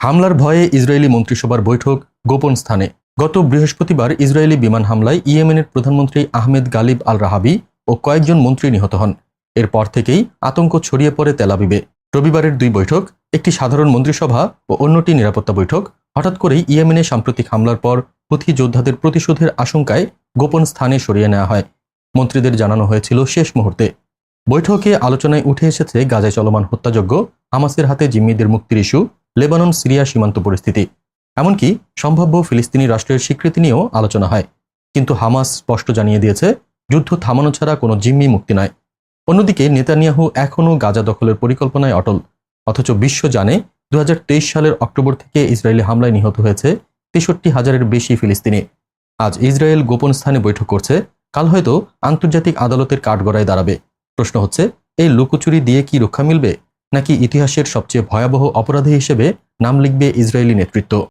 হামলার ভয়ে ইসরায়েলি মন্ত্রিসভার বৈঠক গোপন স্থানে। গত বৃহস্পতিবার ইসরায়েলি বিমান হামলায় ইয়েমেনের প্রধানমন্ত্রী আহমেদ গালিব আল রাহাবি ও কয়েকজন মন্ত্রী নিহত হন। এরপর থেকেই আতঙ্ক ছড়িয়ে পড়ে তেলাবিবে রবিবারের দুই বৈঠক, একটি সাধারণ মন্ত্রিসভা ও অন্যটি নিরাপত্তা বৈঠক, হঠাৎ করেই ইয়েমেনে সাম্প্রতিক হামলার পর হুথি যোদ্ধাদের প্রতিশোধের আশঙ্কায় গোপন স্থানে সরিয়ে নেওয়া হয়। মন্ত্রীদের জানানো হয়েছিল শেষ মুহূর্তে। বৈঠকে আলোচনায় উঠে এসেছে গাজায় চলমান হত্যাযজ্ঞ, হামাসের হাতে জিম্মিদের মুক্তির ইস্যু লেবানন, সিরিয়া সীমান্ত পরিস্থিতি। এমনকি সম্ভাব্য ফিলিস্তিনি রাষ্ট্রের স্বীকৃতি নিয়েও আলোচনা হয়। কিন্তু হামাস স্পষ্ট জানিয়ে দিয়েছে, যুদ্ধ থামানো ছাড়া কোনো জিম্মি মুক্তি নয় অন্যদিকে, নেতানিয়াহু এখনও গাজা দখলের পরিকল্পনায় অটল। অথচ বিশ্ব জানে দু হাজার তেইশ সালের অক্টোবর থেকে ইসরায়েলি হামলায় নিহত হয়েছে তেষট্টি হাজারের বেশি ফিলিস্তিনি। আজ ইসরায়েল গোপন স্থানে বৈঠক করছে, কাল হয়তো আন্তর্জাতিক আদালতের কাঠগড়ায় দাঁড়াবে। প্রশ্ন হচ্ছে, এই লুকোচুরি দিয়ে কি রক্ষা মিলবে? নাকি ইতিহাসের সবচেয়ে ভয়াবহ অপরাধী হিসেবে নাম লিখবে ইসরায়েলি নেতৃত্ব?